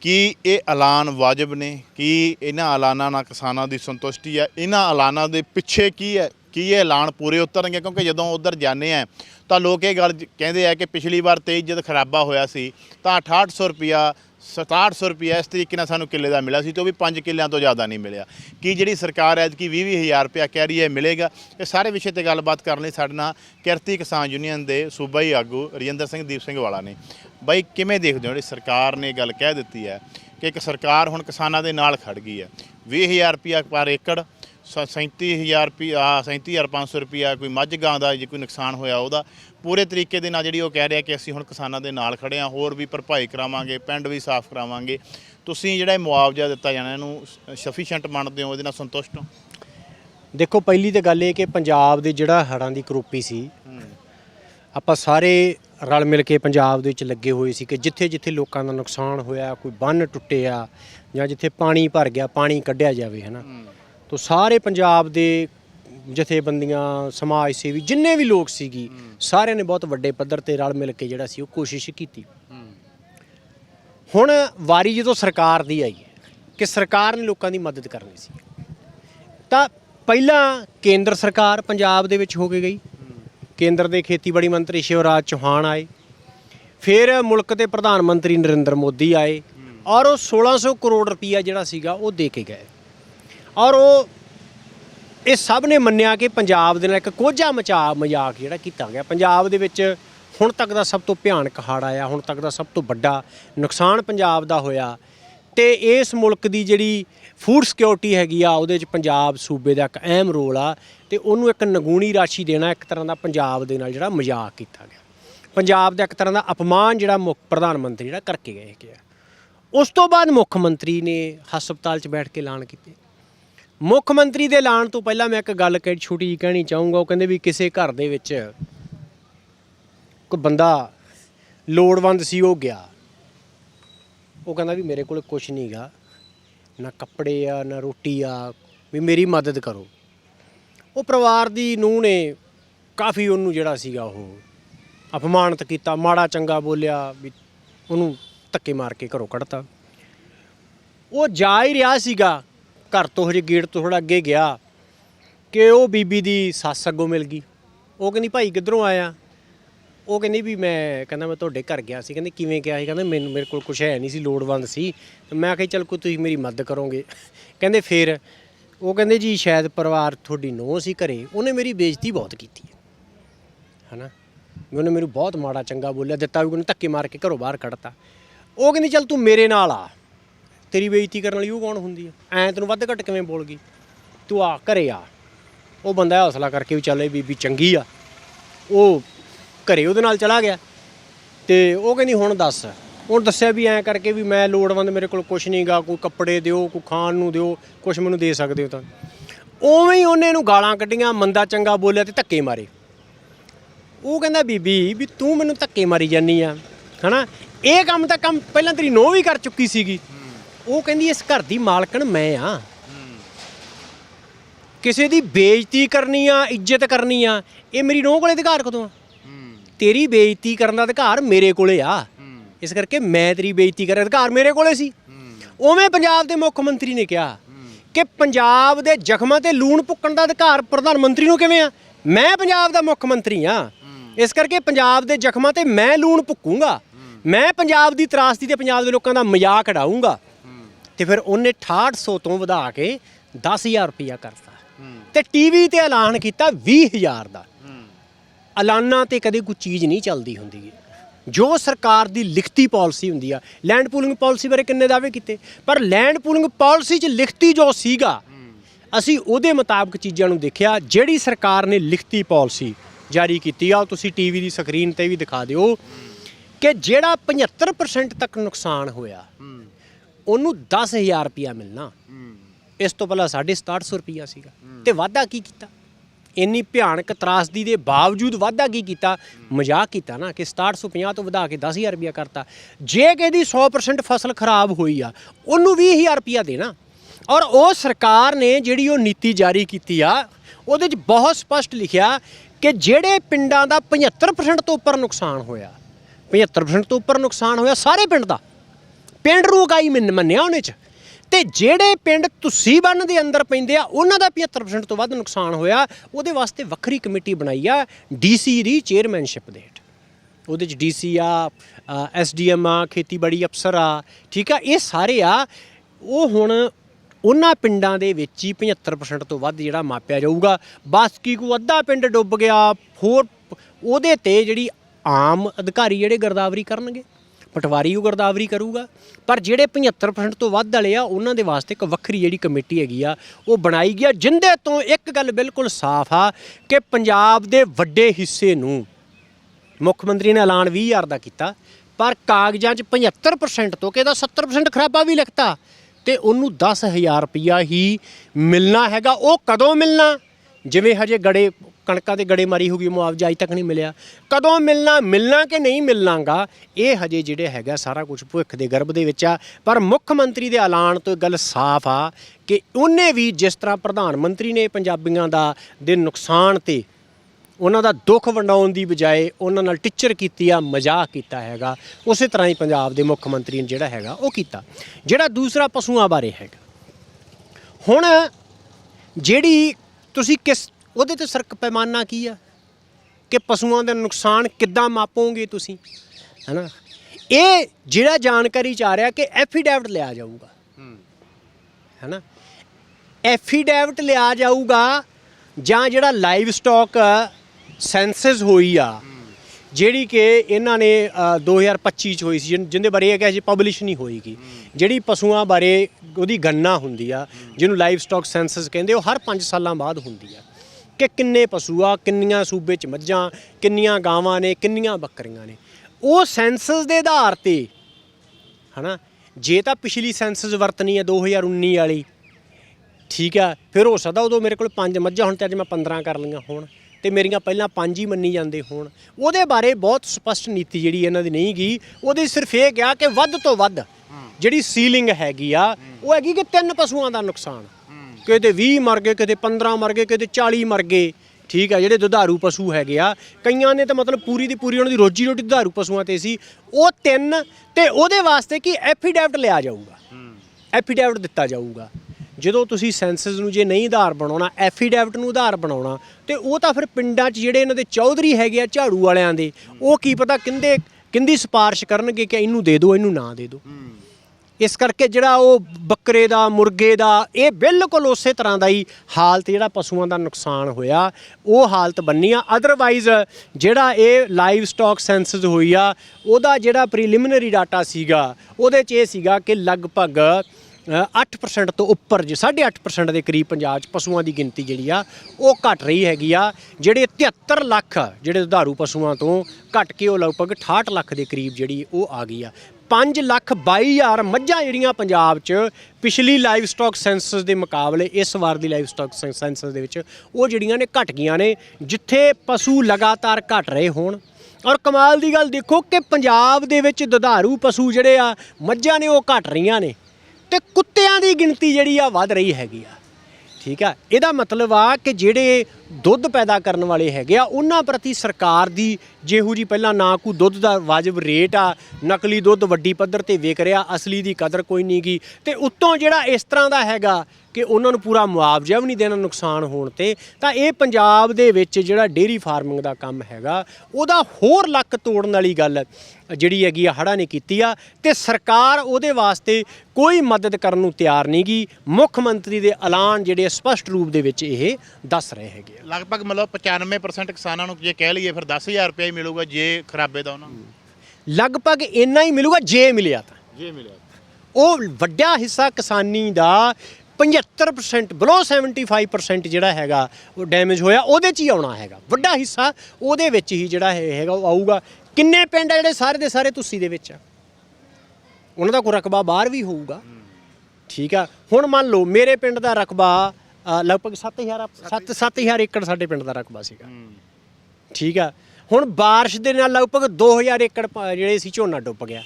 ਕੀ ਇਹ ਐਲਾਨ ਵਾਜਬ ਨੇ? ਕੀ ਇਹਨਾਂ ਐਲਾਨਾਂ ਨਾਲ ਕਿਸਾਨਾਂ ਦੀ ਸੰਤੁਸ਼ਟੀ ਹੈ? ਇਹਨਾਂ ਐਲਾਨਾਂ ਦੇ ਪਿੱਛੇ ਕੀ ਹੈ? ਕੀ ਇਹ ਐਲਾਨ ਪੂਰੇ ਉਤਰਨਗੇ? ਕਿਉਂਕਿ ਜਦੋਂ ਉਧਰ ਜਾਂਦੇ ਆ, ਤਾਂ ਲੋਕ ਇਹ ਗੱਲ ਕਹਿੰਦੇ ਆ ਕਿ ਪਿਛਲੀ ਵਾਰ 23 ਜਦ ਖਰਾਬਾ ਹੋਇਆ ਸੀ, ਤਾਂ 6800 ਰੁਪਿਆ 6700 ਰੁਪਿਆ ਇਸ ਤਰੀਕੇ ਨਾਲ ਸਾਨੂੰ ਕਿੱਲੇ ਦਾ ਮਿਲਿਆ ਸੀ ਤੇ ਉਹ ਵੀ 5 ਕਿੱਲਿਆਂ ਤੋਂ ਜ਼ਿਆਦਾ ਨਹੀਂ ਮਿਲਿਆ। ਕੀ ਜਿਹੜੀ ਸਰਕਾਰ ਐਤਕੀ ਕਿ 20 ਹਜ਼ਾਰ ਰੁਪਿਆ ਕਹਿ ਰਹੀ ਹੈ, ਮਿਲੇਗਾ? ਇਹ ਸਾਰੇ ਵਿਸ਼ੇ ਤੇ ਗੱਲਬਾਤ ਕਰਨ ਲਈ ਸਾਡੇ ਨਾਲ ਕਿਰਤੀ ਕਿਸਾਨ ਯੂਨੀਅਨ ਦੇ ਸੂਬਾਈ ਆਗੂ ਰਜਿੰਦਰ ਸਿੰਘ, ਦੀਪ ਸਿੰਘ ਵਾਲਾ ਨੇ। ਬਾਈ, ਕਿਵੇਂ ਦੇਖਦੇ ਹੋ ਜਿਹੜੀ ਸਰਕਾਰ ਨੇ ਇਹ ਗੱਲ ਕਹਿ ਦਿੱਤੀ ਹੈ ਕਿ ਇੱਕ ਸਰਕਾਰ ਹੁਣ ਕਿਸਾਨਾਂ ਦੇ ਨਾਲ ਖੜ ਗਈ ਹੈ? 20000 ਰੁਪਿਆ ਪਰ ਏਕੜ, ਸ- 37000 ਰੁਪਿਆ 37500 ਰੁਪਿਆ ਕੋਈ ਮੱਝ ਗਾਂ ਦਾ ਜੇ ਕੋਈ ਨੁਕਸਾਨ ਹੋਇਆ ਉਹਦਾ ਪੂਰੇ ਤਰੀਕੇ ਦੇ ਨਾਲ ਜਿਹੜੀ ਉਹ ਕਹਿ ਰਿਹਾ ਕਿ ਅਸੀਂ ਹੁਣ ਕਿਸਾਨਾਂ ਦੇ ਨਾਲ ਖੜੇ ਹਾਂ ਹੋਰ ਵੀ ਭਰਪਾਈ ਕਰਾਵਾਂਗੇ ਪਿੰਡ ਵੀ ਸਾਫ਼ ਕਰਾਵਾਂਗੇ। ਤੁਸੀਂ ਜਿਹੜਾ ਇਹ ਮੁਆਵਜ਼ਾ ਦਿੱਤਾ ਜਾਣਾ ਇਹਨੂੰ ਸਫੀਸ਼ੀਐਂਟ ਮੰਨਦੇ ਹੋ ਇਹਦੇ ਨਾਲ ਸੰਤੁਸ਼ਟ ਹੋ? ਦੇਖੋ ਪਹਿਲੀ ਤਾਂ ਗੱਲ ਇਹ ਕਿ ਪੰਜਾਬ ਦੇ ਜਿਹੜਾ ਹੜਾਂ ਦੀ ਕਰੋਪੀ ਸੀ ਆਪਾਂ ਸਾਰੇ ਰਲ ਮਿਲ ਕੇ ਪੰਜਾਬ ਦੇ ਵਿੱਚ ਲੱਗੇ ਹੋਏ ਸੀ ਕਿ ਜਿੱਥੇ ਜਿੱਥੇ ਲੋਕਾਂ ਦਾ ਨੁਕਸਾਨ ਹੋਇਆ ਕੋਈ ਬੰਨ ਟੁੱਟਿਆ ਜਾਂ ਜਿੱਥੇ ਪਾਣੀ ਭਰ ਗਿਆ ਪਾਣੀ ਕੱਢਿਆ ਜਾਵੇ ਹਨਾ। ਤੋਂ ਸਾਰੇ ਪੰਜਾਬ ਦੇ ਜਥੇਬੰਦੀਆਂ, ਸਮਾਜ ਸੇਵੀ, ਜਿੰਨੇ ਵੀ ਲੋਕ ਸੀਗੀ, ਸਾਰਿਆਂ ਨੇ ਬਹੁਤ ਵੱਡੇ ਪੱਧਰ ਤੇ ਰਲ ਮਿਲ ਕੇ ਜਿਹੜਾ ਸੀ ਉਹ ਕੋਸ਼ਿਸ਼ ਕੀਤੀ। ਹੁਣ ਵਾਰੀ ਜਦੋਂ ਸਰਕਾਰ ਦੀ ਆਈ ਹੈ ਕਿ ਸਰਕਾਰ ਨੇ ਲੋਕਾਂ ਦੀ ਮਦਦ ਕਰਨੀ ਸੀ, ਤਾਂ ਪਹਿਲਾਂ ਕੇਂਦਰ ਸਰਕਾਰ ਪੰਜਾਬ ਦੇ ਵਿੱਚ ਹੋ ਕੇ ਗਈ। ਕੇਂਦਰ ਦੇ ਖੇਤੀਬਾੜੀ ਮੰਤਰੀ ਸ਼ਿਵਰਾਜ ਚੌਹਾਨ ਆਏ। ਫਿਰ ਮੁਲਕ ਦੇ ਪ੍ਰਧਾਨ ਮੰਤਰੀ ਨਰਿੰਦਰ ਮੋਦੀ ਆਏ। ਔਰ ਉਹ 1600 ਕਰੋੜ ਰੁਪਈਆ ਜਿਹੜਾ ਸੀਗਾ ਉਹ ਦੇ ਕੇ ਗਏ। ਔਰ ਉਹ ਇਹ ਸਭ ਨੇ ਮੰਨਿਆ ਕਿ ਪੰਜਾਬ ਦੇ ਨਾਲ ਇੱਕ ਕੋਝਾ ਮਚਾ ਮਜ਼ਾਕ ਜਿਹੜਾ ਕੀਤਾ ਗਿਆ। ਪੰਜਾਬ ਦੇ ਵਿੱਚ ਹੁਣ ਤੱਕ ਦਾ ਸਭ ਤੋਂ ਭਿਆਨਕ ਹੜ੍ਹ ਆਇਆ ਹੁਣ ਤੱਕ ਦਾ ਸਭ ਤੋਂ ਵੱਡਾ ਨੁਕਸਾਨ ਪੰਜਾਬ ਦਾ ਹੋਇਆ। ਤੇ ਇਸ ਮੁਲਕ ਦੀ ਜਿਹੜੀ ਫੂਡ ਸਿਕਿਉਰਿਟੀ ਹੈਗੀ ਆ, ਉਹਦੇ ਵਿੱਚ ਪੰਜਾਬ ਸੂਬੇ ਦਾ ਇੱਕ ਅਹਿਮ ਰੋਲ ਆ ਤੇ ਉਹਨੂੰ ਇੱਕ ਨਗੂਣੀ ਰਾਸ਼ੀ ਦੇਣਾ, ਇੱਕ ਤਰ੍ਹਾਂ ਦਾ ਪੰਜਾਬ ਦੇ ਨਾਲ ਜਿਹੜਾ ਮਜ਼ਾਕ ਕੀਤਾ ਗਿਆ। ਪੰਜਾਬ ਦਾ ਇੱਕ ਤਰ੍ਹਾਂ ਦਾ ਅਪਮਾਨ ਜਿਹੜਾ ਮੁੱਖ ਪ੍ਰਧਾਨ ਮੰਤਰੀ ਜਿਹੜਾ ਕਰਕੇ ਗਏ ਹੈਗੇ ਆ। ਉਸ ਤੋਂ ਬਾਅਦ ਮੁੱਖ ਮੰਤਰੀ ਨੇ ਹਸਪਤਾਲ 'ਚ ਬੈਠ ਕੇ ਐਲਾਨ ਕੀਤੇ। ਮੁੱਖ ਮੰਤਰੀ ਦੇ ਐਲਾਨ ਤੋਂ ਪਹਿਲਾਂ ਮੈਂ ਇੱਕ ਗੱਲ ਕਹਿ ਛੋਟੀ ਜਿਹੀ ਕਹਿਣੀ ਚਾਹੂੰਗਾ। ਉਹ ਕਹਿੰਦੇ ਵੀ ਕਿਸੇ ਘਰ ਦੇ ਵਿੱਚ ਕੋਈ ਬੰਦਾ ਲੋੜਵੰਦ ਸੀ, ਉਹ ਗਿਆ। ਉਹ ਕਹਿੰਦਾ ਵੀ ਮੇਰੇ ਕੋਲ ਕੁਝ ਨਹੀਂਗਾ ਨਾ ਕੱਪੜੇ ਆ, ਨਾ ਰੋਟੀ ਆ, ਵੀ ਮੇਰੀ ਮਦਦ ਕਰੋ। ਉਹ ਪਰਿਵਾਰ ਦੀ ਨੂੰਹ ਨੇ ਕਾਫੀ ਉਹਨੂੰ ਜਿਹੜਾ ਸੀਗਾ ਉਹ ਅਪਮਾਨਿਤ ਕੀਤਾ, ਮਾੜਾ ਚੰਗਾ ਬੋਲਿਆ, ਵੀ ਉਹਨੂੰ ਧੱਕੇ ਮਾਰ ਕੇ ਘਰੋਂ ਕੱਢਤਾ। ਉਹ ਜਾ ਹੀ ਰਿਹਾ ਸੀਗਾ। ਘਰ ਤੋਂ ਹਜੇ ਗੇਟ ਤੋਂ ਥੋੜਾ ਅੱਗੇ ਗਿਆ ਕਿ ਉਹ ਬੀਬੀ ਦੀ ਸੱਸ ਅੱਗੋਂ ਮਿਲ ਗਈ। ਉਹ ਕਹਿੰਦੀ, ਭਾਈ ਕਿੱਧਰੋਂ ਆਇਆ? ਉਹ ਕਹਿੰਦੀ ਵੀ ਮੈਂ, ਕਹਿੰਦਾ ਮੈਂ ਤੁਹਾਡੇ ਘਰ ਗਿਆ ਸੀ। ਕਹਿੰਦੇ, ਕਿਵੇਂ ਗਿਆ ਸੀ? ਕਹਿੰਦਾ, ਮੈਨੂੰ, ਮੇਰੇ ਕੋਲ ਕੁਝ ਹੈ ਨਹੀਂ ਸੀ, ਲੋੜਵੰਦ ਸੀ। ਤੇ ਮੈਂ ਕਿਹਾ ਚੱਲ ਕੋਈ ਤੁਸੀਂ ਮੇਰੀ ਮਦਦ ਕਰੋਗੇ। ਕਹਿੰਦੇ, ਫਿਰ? ਉਹ ਕਹਿੰਦੇ, ਜੀ, ਸ਼ਾਇਦ ਪਰਿਵਾਰ ਤੁਹਾਡੀ ਨੋਹ ਸੀ ਘਰੇ। ਉਹਨੇ ਮੇਰੀ ਬੇਇੱਜ਼ਤੀ ਬਹੁਤ ਕੀਤੀ ਹੈ। ਹਨਾ? ਵੀ ਉਹਨੇ ਮੈਨੂੰ ਬਹੁਤ ਮਾੜਾ ਚੰਗਾ ਬੋਲਿਆ, ਦਿੱਤਾ ਵੀ ਉਹਨੇ ਧੱਕੇ ਮਾਰ ਕੇ ਘਰੋਂ ਬਾਹਰ ਕੱਢਤਾ। ਉਹ ਕਹਿੰਦੀ, ਚੱਲ ਤੂੰ ਮੇਰੇ ਨਾਲ ਆ। ਤੇਰੀ ਬੇਇੱਜ਼ਤੀ ਕਰਨ ਵਾਲੀ ਉਹ ਕੌਣ ਹੁੰਦੀ ਆ? ਐਂ ਤੈਨੂੰ ਵੱਧ ਘੱਟ ਕਿਵੇਂ ਬੋਲ ਗਈ? ਤੂੰ ਆ, ਘਰੇ ਆ। ਉਹ ਬੰਦਾ ਹੌਸਲਾ ਕਰਕੇ ਵੀ ਚੱਲੇ ਬੀਬੀ ਚੰਗੀ ਆ। ਉਹ ਘਰੇ ਉਹਦੇ ਨਾਲ ਚਲਾ ਗਿਆ। ਤੇ ਉਹ ਕਹਿੰਦੀ, ਹੁਣ ਦੱਸ। ਹੁਣ ਦੱਸਿਆ ਵੀ ਐਂ ਕਰਕੇ ਵੀ ਮੈਂ ਲੋੜਵੰਦ, ਮੇਰੇ ਕੋਲ ਕੁਝ ਨਹੀਂਗਾ ਕੋਈ ਕੱਪੜੇ ਦਿਓ, ਕੋਈ ਖਾਣ ਨੂੰ ਦਿਓ ਕੁਝ ਮੈਨੂੰ ਦੇ ਸਕਦੇ ਹੋ ਤਾਂ। ਉਵੇਂ ਹੀ ਉਹਨੇ ਇਹਨੂੰ ਗਾਲਾਂ ਕੱਢੀਆਂ, ਮੰਦਾ ਚੰਗਾ ਬੋਲਿਆ ਤੇ ਧੱਕੇ ਮਾਰੇ। ਉਹ ਕਹਿੰਦਾ, ਬੀਬੀ, ਵੀ ਤੂੰ ਮੈਨੂੰ ਧੱਕੇ ਮਾਰੀ ਜਾਨੀ ਆ, ਹਨਾ? ਇਹ ਕੰਮ ਤਾਂ ਕੰਮ ਪਹਿਲਾਂ ਤੇਰੀ ਨੋਹ ਵੀ ਕਰ ਚੁੱਕੀ ਸੀਗੀ। ਉਹ ਕਹਿੰਦੀ, ਇਸ ਘਰ ਦੀ ਮਾਲਕਣ ਮੈਂ ਆ। ਕਿਸੇ ਦੀ ਬੇਇੱਜ਼ਤੀ ਕਰਨੀ ਆ, ਇੱਜ਼ਤ ਕਰਨੀ ਆ, ਇਹ ਮੇਰੀ ਨੋਹ ਕੋਲੇ ਅਧਿਕਾਰ ਕਦੋਂ ਆ? ਤੇਰੀ ਬੇਇੱਜ਼ਤੀ ਕਰਨ ਦਾ ਅਧਿਕਾਰ ਮੇਰੇ ਕੋਲੇ ਆ। ਇਸ ਕਰਕੇ ਮੈਂ ਤੇਰੀ ਬੇਇੱਜ਼ਤੀ ਕਰਨ ਦਾ ਅਧਿਕਾਰ ਮੇਰੇ ਕੋਲੇ ਸੀ। ਉਵੇਂ ਪੰਜਾਬ ਦੇ ਮੁੱਖ ਮੰਤਰੀ ਨੇ ਕਿਹਾ ਕਿ ਪੰਜਾਬ ਦੇ ਜ਼ਖਮਾਂ ਤੇ ਲੂਣ ਪੁੱਕਣ ਦਾ ਅਧਿਕਾਰ ਪ੍ਰਧਾਨ ਮੰਤਰੀ ਨੂੰ ਕਿਵੇਂ ਆ? ਮੈਂ ਪੰਜਾਬ ਦਾ ਮੁੱਖ ਮੰਤਰੀ ਆ। ਇਸ ਕਰਕੇ ਪੰਜਾਬ ਦੇ ਜ਼ਖਮਾਂ ਤੇ ਮੈਂ ਲੂਣ ਪੁੱਕੂੰਗਾ ਮੈਂ ਪੰਜਾਬ ਦੀ ਤਰਾਸਦੀ ਤੇ ਪੰਜਾਬ ਦੇ ਲੋਕਾਂ ਦਾ ਮਜ਼ਾਕ ਉਡਾਊਂਗਾ। ਤੇ ਫਿਰ ਉਹਨੇ 6800 ਤੋਂ ਵਧਾ ਕੇ 10000 ਰੁਪਇਆ ਕਰਤਾ। ਤੇ ਟੀਵੀ ਤੇ ਐਲਾਨ ਕੀਤਾ 20000 ਦਾ। ਐਲਾਨਾਂ ਤੇ ਕਦੇ ਕੋਈ ਚੀਜ਼ ਨਹੀਂ ਚੱਲਦੀ ਹੁੰਦੀ। ਜੋ ਸਰਕਾਰ ਦੀ ਲਿਖਤੀ ਪਾਲਿਸੀ ਹੁੰਦੀ ਆ ਲੈਂਡ ਪੂਲਿੰਗ ਪਾਲਿਸੀ ਬਾਰੇ ਕਿੰਨੇ ਦਾਅਵੇ ਕੀਤੇ? ਪਰ ਲੈਂਡ ਪੂਲਿੰਗ ਪਾਲਿਸੀ 'ਚ ਲਿਖਤੀ ਜੋ ਸੀਗਾ ਅਸੀਂ ਉਹਦੇ ਮੁਤਾਬਕ ਚੀਜ਼ਾਂ ਨੂੰ ਦੇਖਿਆ ਜਿਹੜੀ ਸਰਕਾਰ ਨੇ ਲਿਖਤੀ ਪਾਲਿਸੀ ਜਾਰੀ ਕੀਤੀ ਆ ਤੁਸੀਂ ਟੀਵੀ ਦੀ ਸਕਰੀਨ ਤੇ ਵੀ ਦਿਖਾ ਦਿਓ ਕਿ ਜਿਹੜਾ 75% ਤੱਕ ਨੁਕਸਾਨ ਹੋਇਆ ਉਹਨੂੰ 10000 ਰੁਪਇਆ ਮਿਲਣਾ। ਇਸ ਤੋਂ ਪਹਿਲਾਂ 6700 ਰੁਪਇਆ ਸੀਗਾ। ਤੇ ਵਾਧਾ ਕੀ ਕੀਤਾ? ਇੰਨੀ ਭਿਆਨਕ ਤਰਾਸਦੀ ਦੇ ਬਾਵਜੂਦ ਵਾਧਾ ਕੀ ਕੀਤਾ? ਮਜ਼ਾਕ ਕੀਤਾ ਨਾ ਕਿ 6750 ਤੋਂ ਵਧਾ ਕੇ 10000 ਰੁਪਇਆ ਕਰਤਾ। ਜੇ ਕਿਹਦੀ 100% ਫਸਲ ਖਰਾਬ ਹੋਈ ਆ ਉਹਨੂੰ 20000 ਰੁਪਇਆ ਦੇਣਾ। ਔਰ ਉਹ ਸਰਕਾਰ ਨੇ ਜਿਹੜੀ ਉਹ ਨੀਤੀ ਜਾਰੀ ਕੀਤੀ ਆ ਉਹਦੇ ਵਿੱਚ ਬਹੁਤ ਸਪਸ਼ਟ ਲਿਖਿਆ ਕਿ ਜਿਹੜੇ ਪਿੰਡਾਂ ਦਾ 75% ਤੋਂ ਉੱਪਰ ਨੁਕਸਾਨ ਹੋਇਆ 75% ਤੋਂ ਉੱਪਰ ਨੁਕਸਾਨ ਹੋਇਆ ਸਾਰੇ ਪਿੰਡ ਦਾ। ਪਿੰਡ ਨੂੰ ਇਕਾਈ ਮੰਨ- ਮੰਨਿਆ ਉਹਨੇ ਚ। ਤੇ ਜਿਹੜੇ ਪਿੰਡ ਤੁਸੀਂ ਬੰਨ ਦੇ ਅੰਦਰ ਪੈਂਦੇ ਆ, ਉਹਨਾਂ ਦਾ 75% ਤੋਂ ਵੱਧ ਨੁਕਸਾਨ ਹੋਇਆ। ਉਹਦੇ ਵਾਸਤੇ ਵੱਖਰੀ ਕਮੇਟੀ ਬਣਾਈ ਆ ਡੀਸੀ ਦੀ ਚੇਅਰਮੈਨਸ਼ਿਪ ਦੇ ਹੇਠ। ਉਹਦੇ ਚ ਡੀਸੀ ਆ ਐਸਡੀਐਮ ਆ, ਖੇਤੀਬਾੜੀ ਅਫਸਰ ਆ, ਠੀਕ ਆ, ਇਹ ਸਾਰੇ ਆ। ਉਹ ਹੁਣ ਉਹਨਾਂ ਪਿੰਡਾਂ ਦੇ ਵਿੱਚ ਹੀ 75% ਤੋਂ ਵੱਧ ਜਿਹੜਾ ਮਾਪਿਆ ਜਾਊਗਾ। ਬਾਕੀ ਕੋ ਅੱਧਾ ਪਿੰਡ ਡੁੱਬ ਗਿਆ, ਹੋਰ ਉਹਦੇ ਤੇ ਜਿਹੜੀ ਆਮ ਅਧਿਕਾਰੀ ਜਿਹੜੇ ਗਰਦਾਵਰੀ ਕਰਨਗੇ। ਪਟਵਾਰੀ ਉਹ ਗਰਦਾਵਰੀ ਕਰੂਗਾ। ਪਰ ਜਿਹੜੇ 75% ਤੋਂ ਵੱਧ ਵਾਲੇ ਆ, ਉਹਨਾਂ ਦੇ ਵਾਸਤੇ ਇੱਕ ਵੱਖਰੀ ਜਿਹੜੀ ਕਮੇਟੀ ਹੈਗੀ ਆ, ਉਹ ਬਣਾਈ ਗਿਆ ਜਿੰਦੇ ਤੋਂ ਇੱਕ ਗੱਲ ਬਿਲਕੁਲ ਸਾਫ਼ ਆ ਕਿ ਪੰਜਾਬ ਦੇ ਵੱਡੇ ਹਿੱਸੇ ਨੂੰ ਮੁੱਖ ਮੰਤਰੀ ਨੇ ਐਲਾਨ 20000 ਦਾ ਕੀਤਾ, ਪਰ ਕਾਗਜ਼ਾਂ 'ਚ 75% ਤੋਂ ਕਿਹਦਾ 70% ਖਰਾਬਾ ਵੀ ਲਿਖਤਾ, ਤੇ ਉਹਨੂੰ 10000 ਰੁਪਇਆ ਹੀ ਮਿਲਣਾ ਹੈਗਾ। ਉਹ ਕਦੋਂ ਮਿਲਣਾ? ਜਿਵੇਂ ਹਜੇ ਗੜੇ ਕਣਕਾਂ ਤੇ ਗੜੇ ਮਾਰੀ ਗਈ ਮੁਆਵਜ਼ਾ ਅਜੇ ਤੱਕ ਨਹੀਂ ਮਿਲਿਆ। ਕਦੋਂ ਮਿਲਣਾ ਮਿਲਣਾ ਕਿ ਨਹੀਂ ਮਿਲਣਾਗਾ ਇਹ ਹਜੇ ਜਿਹੜੇ ਹੈਗਾ ਸਾਰਾ ਕੁਝ ਭੁੱਖ ਦੇ ਗਰਭ ਦੇ ਵਿੱਚ ਆ। ਪਰ ਮੁੱਖ ਮੰਤਰੀ ਦੇ ਐਲਾਨ ਤੋਂ ਇਹ ਗੱਲ ਸਾਫ਼ ਆ ਕਿ ਉਹਨੇ ਵੀ ਜਿਸ ਤਰ੍ਹਾਂ ਪ੍ਰਧਾਨ ਮੰਤਰੀ ਨੇ ਪੰਜਾਬੀਆਂ ਦਾ ਦੇ ਨੁਕਸਾਨ ਤੇ ਉਹਨਾਂ ਦਾ ਦੁੱਖ ਵੰਡਾਉਣ ਦੀ ਬਜਾਏ ਉਹਨਾਂ ਨਾਲ ਟਿੱਚਰ ਕੀਤੀ ਆ, ਮਜ਼ਾਕ ਕੀਤਾ ਹੈਗਾ, ਉਸੇ ਤਰ੍ਹਾਂ ਹੀ ਪੰਜਾਬ ਦੇ ਮੁੱਖ ਮੰਤਰੀ ਨੇ ਜਿਹੜਾ ਹੈਗਾ ਉਹ ਕੀਤਾ। ਜਿਹੜਾ ਦੂਸਰਾ ਪਸ਼ੂਆਂ ਬਾਰੇ ਹੈਗਾ। ਹੁਣ ਜਿਹੜੀ ਤੁਸੀਂ ਕਿਸ ਉਹਦੇ ਤੇ ਸਰਕ ਪੈਮਾਨਾ ਕੀ ਆ? ਕਿ ਪਸ਼ੂਆਂ ਦਾ ਨੁਕਸਾਨ ਕਿੱਦਾਂ ਮਾਪੋਗੇ ਤੁਸੀਂ? ਹੈਨਾ? ਇਹ ਜਿਹੜਾ ਜਾਣਕਾਰੀ ਚ ਆ ਰਿਹਾ ਕਿ ਐਫੀਡੈਵਿਟ ਲਿਆ ਜਾਊਗਾ। ਹੈਨਾ? ਐਫੀਡੈਵਿਟ ਲਿਆ ਜਾਊਗਾ ਜਾਂ ਜਿਹੜਾ ਲਾਈਵ ਸਟਾਕ ਸੈਂਸਸ ਹੋਈ ਆ ਜਿਹੜੀ ਕਿ ਇਹਨਾਂ ਨੇ ਅ, 2025 ਚ ਹੋਈ ਸੀ ਜਿਹਦੇ ਬਾਰੇ ਇਹ ਕਿ ਅਜੇ ਪਬਲਿਸ਼ ਨਹੀਂ ਹੋਈਗੀ। ਜਿਹੜੀ ਪਸ਼ੂਆਂ ਬਾਰੇ ਉਹਦੀ ਗਣਨਾ ਹੁੰਦੀ ਆ ਜਿਹਨੂੰ ਲਾਈਵ ਸਟਾਕ ਸੈਂਸਸ ਕਹਿੰਦੇ ਉਹ ਹਰ 5 ਸਾਲਾਂ ਬਾਅਦ ਹੁੰਦੀ ਆ। ਕਿ ਕਿੰਨੇ ਪਸ਼ੂ ਆ ਕਿੰਨੀਆਂ ਸੂਬੇ ਚ ਮੱਝਾਂ ਕਿੰਨੀਆਂ ਗਾਵਾਂ ਨੇ ਕਿੰਨੀਆਂ ਬੱਕਰੀਆਂ ਨੇ। ਉਹ ਸੈਂਸਸ ਦੇ ਆਧਾਰ ਤੇ ਹਨਾ ਜੇ ਤਾਂ ਪਿਛਲੀ ਸੈਂਸਸ ਵਰਤਣੀ ਹੈ 2019 ਵਾਲੀ ਠੀਕ ਆ ਫਿਰ ਹੋ ਸਕਦਾ ਉਦੋਂ ਮੇਰੇ ਕੋਲ ਪੰਜ ਮੱਝਾਂ ਹੁਣ ਤੇ ਅੱਜ ਮੈਂ 15 ਕਰ ਲਈਆਂ ਹੋਣ ਤੇ ਮੇਰੀਆਂ ਪਹਿਲਾਂ ਪੰਜ ਹੀ ਮੰਨੀ ਜਾਂਦੇ ਹੋਣ। ਉਹਦੇ ਬਾਰੇ ਬਹੁਤ ਸਪਸ਼ਟ ਨੀਤੀ ਜਿਹੜੀ ਇਹਨਾਂ ਦੀ ਨਹੀਂ ਗਈ ਉਹਦੇ ਸਿਰਫ ਇਹ ਗਿਆ ਕਿ ਵੱਧ ਤੋਂ ਵੱਧ ਜਿਹੜੀ ਸੀਲਿੰਗ ਹੈਗੀ ਆ ਉਹ ਹੈਗੀ ਕਿ ਤਿੰਨ ਪਸ਼ੂਆਂ ਦਾ ਨੁਕਸਾਨ। ਕਿਤੇ 20 ਮਰ ਗਏ, ਕਿਤੇ 15 ਮਰ ਗਏ, ਕਿਤੇ 40 ਮਰ ਗਏ। ਠੀਕ ਆ ਜਿਹੜੇ ਦੁਧਾਰੂ ਪਸ਼ੂ ਹੈਗੇ ਆ, ਕਈਆਂ ਨੇ ਤਾਂ ਮਤਲਬ ਪੂਰੀ ਦੀ ਪੂਰੀ ਉਹਨਾਂ ਦੀ ਰੋਜੀ ਰੋਟੀ ਦੁਧਾਰੂ ਪਸ਼ੂਆਂ ਤੇ ਸੀ। ਉਹ ਤਿੰਨ ਤੇ ਉਹਦੇ ਵਾਸਤੇ ਕੀ ਐਫੀਡੈਵਿਟ ਲਿਆ ਜਾਊਗਾ। ਐਫੀਡੈਵਿਟ ਦਿੱਤਾ ਜਾਊਗਾ। ਜਦੋਂ ਤੁਸੀਂ ਸੈਂਸਸ ਨੂੰ ਜੇ ਨਹੀਂ ਆਧਾਰ ਬਣਾਉਣਾ ਐਫੀਡੈਵਿਟ ਨੂੰ ਆਧਾਰ ਬਣਾਉਣਾ, ਤੇ ਉਹ ਤਾਂ ਫਿਰ ਪਿੰਡਾਂ 'ਚ ਜਿਹੜੇ ਇਹਨਾਂ ਦੇ ਚੌਧਰੀ ਹੈਗੇ ਆ ਝਾੜੂ ਵਾਲਿਆਂ ਦੇ, ਉਹ ਕੀ ਪਤਾ ਕਿੰਦੇ ਕਿੰਦੀ ਸਿਫਾਰਿਸ਼ ਕਰਨਗੇ ਕਿ ਇਹਨੂੰ ਦੇ ਦਿਓ, ਇਹਨੂੰ ਨਾ ਦੇ ਦਿਓ। ਇਸ ਕਰਕੇ ਜਿਹੜਾ ਉਹ ਬੱਕਰੇ ਦਾ ਮੁਰਗੇ ਦਾ ਇਹ ਬਿਲਕੁਲ ਉਸੇ ਤਰ੍ਹਾਂ ਦਾ ਹੀ ਹਾਲਤ ਜਿਹੜਾ ਪਸ਼ੂਆਂ ਦਾ ਨੁਕਸਾਨ ਹੋਇਆ ਉਹ ਹਾਲਤ ਬੰਨੀ ਆ। ਅਦਰਵਾਈਜ਼ ਜਿਹੜਾ ਇਹ ਲਾਈਵ ਸਟਾਕ ਸੈਂਸਸ ਹੋਈ ਆ ਉਹਦਾ ਜਿਹੜਾ ਪ੍ਰੀਲਿਮਿਨਰੀ ਡਾਟਾ ਸੀਗਾ ਉਹਦੇ 'ਚ ਇਹ ਸੀਗਾ ਕਿ ਲਗਭਗ ਅ, 8% ਤੋਂ ਉੱਪਰ ਜੇ 8.5% ਦੇ ਕਰੀਬ ਪੰਜਾਬ 'ਚ ਪਸ਼ੂਆਂ ਦੀ ਗਿਣਤੀ ਜਿਹੜੀ ਆ ਉਹ ਘਟ ਰਹੀ ਹੈਗੀ ਆ। ਜਿਹੜੇ 73 ਲੱਖ ਜਿਹੜੇ ਦੁਧਾਰੂ ਪਸ਼ੂਆਂ ਤੋਂ ਘਟ ਕੇ ਉਹ ਲਗਭਗ 68 ਲੱਖ ਦੇ ਕਰੀਬ ਜਿਹੜੀ ਉਹ ਆ ਗਈ ਆ। 5 ਲੱਖ 22 ਹਜ਼ਾਰ ਮੱਝਾਂ ਜਿਹੜੀਆਂ ਪੰਜਾਬ 'ਚ ਪਿਛਲੀ ਲਾਈਵ ਸਟਾਕ ਸੈਂਸਸ ਦੇ ਮੁਕਾਬਲੇ, ਇਸ ਵਾਰ ਦੀ ਲਾਈਵ ਸਟਾਕ ਸੈਂਸਸ ਦੇ ਵਿੱਚ, ਉਹ ਜਿਹੜੀਆਂ ਨੇ ਘਟ ਗਈਆਂ ਨੇ, ਜਿੱਥੇ ਪਸ਼ੂ ਲਗਾਤਾਰ ਘਟ ਰਹੇ ਹੋਣ। ਔਰ ਕਮਾਲ ਦੀ ਗੱਲ ਦੇਖੋ ਕਿ ਪੰਜਾਬ ਦੇ ਵਿੱਚ ਦੁਧਾਰੂ ਪਸ਼ੂ ਜਿਹੜੇ ਆ, ਮੱਝਾਂ ਨੇ ਉਹ ਘਟ ਰਹੀਆਂ ਨੇ। ਤੇ ਕੁੱਤਿਆਂ ਦੀ ਗਿਣਤੀ ਜਿਹੜੀ ਆ ਵੱਧ ਰਹੀ ਹੈਗੀ ਆ। ਠੀਕ ਆ? ਇਹਦਾ ਮਤਲਬ ਆ ਕਿ ਜਿਹੜੇ ਦੁੱਧ ਪੈਦਾ ਕਰਨ ਵਾਲੇ ਹੈਗੇ ਆ, ਉਹਨਾਂ ਪ੍ਰਤੀ ਸਰਕਾਰ ਦੀ ਜਿਹੋ ਜੀ ਪਹਿਲਾਂ ਨਾ ਕੋਈ ਦੁੱਧ ਦਾ ਵਾਜਬ ਰੇਟ ਆ, ਨਕਲੀ ਦੁੱਧ ਵੱਡੀ ਪੱਧਰ ਤੇ ਵਿਕ ਰਿਹਾ, ਅਸਲੀ ਦੀ ਕਦਰ ਕੋਈ ਨਹੀਂ ਗੀ ਤੇ ਉੱਤੋਂ ਜਿਹੜਾ ਇਸ ਤਰ੍ਹਾਂ ਦਾ ਹੈਗਾ ਕਿ ਉਹਨਾਂ ਨੂੰ ਪੂਰਾ ਮੁਆਵਜ਼ਾ ਵੀ ਨਹੀਂ ਦੇਣਾ ਨੁਕਸਾਨ ਹੋਣ ਤੇ ਤਾਂ ਇਹ ਪੰਜਾਬ ਦੇ ਵਿੱਚ ਜਿਹੜਾ ਡੇਰੀ ਫਾਰਮਿੰਗ ਦਾ ਕੰਮ ਹੈਗਾ ਉਹਦਾ ਹੋਰ ਲੱਕ ਤੋੜਨ ਵਾਲੀ ਗੱਲ ਜਿਹੜੀ ਹੈਗੀ ਆ ਹੜਾ ਨੇ ਕੀਤੀ ਆ ਤੇ ਸਰਕਾਰ ਉਹਦੇ ਵਾਸਤੇ ਕੋਈ ਮਦਦ ਕਰਨ ਨੂੰ ਤਿਆਰ ਨਹੀਂ ਗੀ। ਮੁੱਖ ਮੰਤਰੀ ਦੇ ਐਲਾਨ ਜਿਹੜੇ ਸਪਸ਼ਟ ਰੂਪ ਦੇ ਵਿੱਚ ਇਹ ਦੱਸ ਰਹੇ ਹੈਗੇ ਆ। ਲਗਭਗ ਮਤਲਬ 95% ਕਿਸਾਨਾਂ ਨੂੰ ਜੇ ਕਹਿ ਲਈਏ ਫਿਰ 10000 ਰੁਪਏ ਹੀ ਮਿਲੂਗਾ ਜੇ ਖਰਾਬੇ ਦਾ ਉਹਨਾਂ ਲਗਭਗ ਇੰਨਾ ਹੀ ਮਿਲੂਗਾ ਜੇ ਮਿਲਿਆ ਤਾਂ। ਜੇ ਮਿਲਿਆ ਉਹ ਵੱਡਾ ਹਿੱਸਾ ਕਿਸਾਨੀ ਦਾ 75% ਬਲੋ 75% ਜਿਹੜਾ ਹੈਗਾ ਉਹ ਡੈਮੇਜ ਹੋਇਆ ਉਹਦੇ 'ਚ ਹੀ ਆਉਣਾ ਹੈਗਾ। ਵੱਡਾ ਹਿੱਸਾ ਉਹਦੇ ਵਿੱਚ ਹੀ ਜਿਹੜਾ ਇਹ ਹੈਗਾ ਉਹ ਆਊਗਾ। ਕਿੰਨੇ ਪਿੰਡ ਆ ਜਿਹੜੇ ਸਾਰੇ ਦੇ ਸਾਰੇ ਤੁਸੀਂ ਦੇ ਵਿੱਚ? ਆ ਉਹਨਾਂ ਦਾ ਕੋਈ ਰਕਬਾ ਬਾਹਰ ਵੀ ਹੋਊਗਾ। ਠੀਕ ਆ। ਹੁਣ ਮੰਨ ਲਓ ਮੇਰੇ ਪਿੰਡ ਦਾ ਰਕਬਾ ਅ, ਲਗਭਗ 7000 7 7000 ਏਕੜ ਸਾਡੇ ਪਿੰਡ ਦਾ ਰਕਬਾ ਸੀਗਾ। ਠੀਕ ਆ। ਹੁਣ ਬਾਰਿਸ਼ ਦੇ ਨਾਲ ਲਗਭਗ 2000 ਏਕੜ ਪਾ- ਜਿਹੜੇ ਸੀ ਝੋਨਾ ਡੁੱਬ ਗਿਆ।